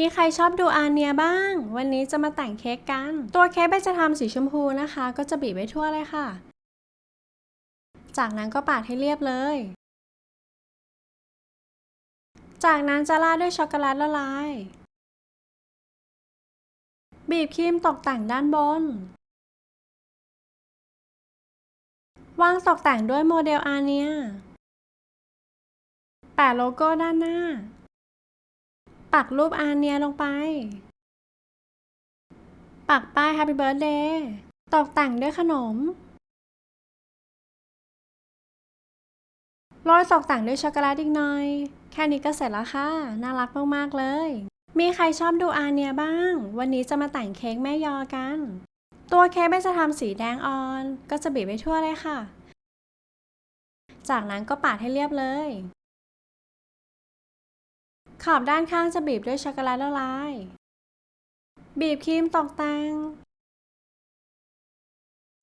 มีใครชอบดูอาเนียบ้าง วันนี้จะมาแต่งเค้กกัน ตัวเค้กใบจะทำสีชมพูนะคะ ก็จะบีบไว้ทั่วเลยค่ะ จากนั้นก็ปาดให้เรียบเลย จากนั้นจะราดด้วยช็อกโกแลตละลาย บีบครีมตกแต่งด้านบน วางตกแต่งด้วยโมเดลอาเนียแปะโลโก้ด้านหน้า ปักรูปอาเนียลงไป ปักป้าย Happy Birthday ตกแต่งด้วยขนม โรยตกแต่งด้วยช็อกโกแลตอีกหน่อย แค่นี้ก็เสร็จแล้วค่ะ น่ารักมากๆเลย มีใครชอบดูอาเนียบ้าง วันนี้จะมาแต่งเค้กแม่ยอกัน ตัวเค้กแม่จะทำสีแดงอ่อน ก็จะบีบไปทั่วเลยค่ะ จากนั้นก็ปาดให้เรียบเลย ขอบด้านข้างจะบีบด้วยช็อกโกแลตละลาย บีบครีมตกแต่ง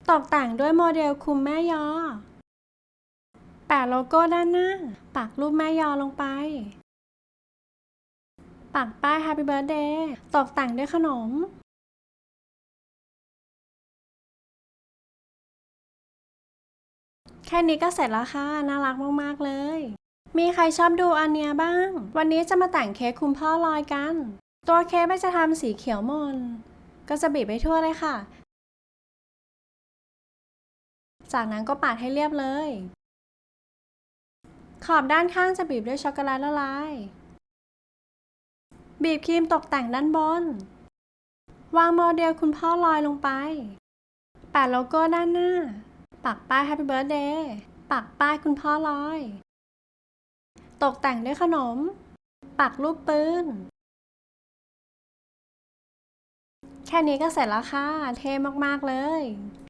ตกแต่งด้วยโมเดลคุมแม่ยอ แปะโลโก้ด้านหน้า ปักรูปแม่ยอลงไป ปักป้าย Happy Birthday ตกแต่งด้วยขนมแค่นี้ก็เสร็จแล้วค่ะ น่ารักมาก ๆ เลย มีใครชอบดูอันเนี้ยบ้าง วันนี้จะมาแต่งเค้กคุณพ่อลอยกัน ตัวเค้กไม่จะทำสีเขียวมน ก็จะบีบไปทั่วเลยค่ะ จากนั้นก็ปาดให้เรียบเลย ขอบด้านข้างจะบีบด้วยช็อกโกแลตละลาย บีบครีมตกแต่งด้านบน วางโมเดลคุณพ่อลอยลงไป แปะโลโก้ด้านหน้า ปักป้าย Happy Birthday ปักป้ายคุณพ่อลอย ตกแต่งด้วยขนม ปักรูปปืน แค่นี้ก็เสร็จแล้วค่ะ เท่มาก ๆ เลย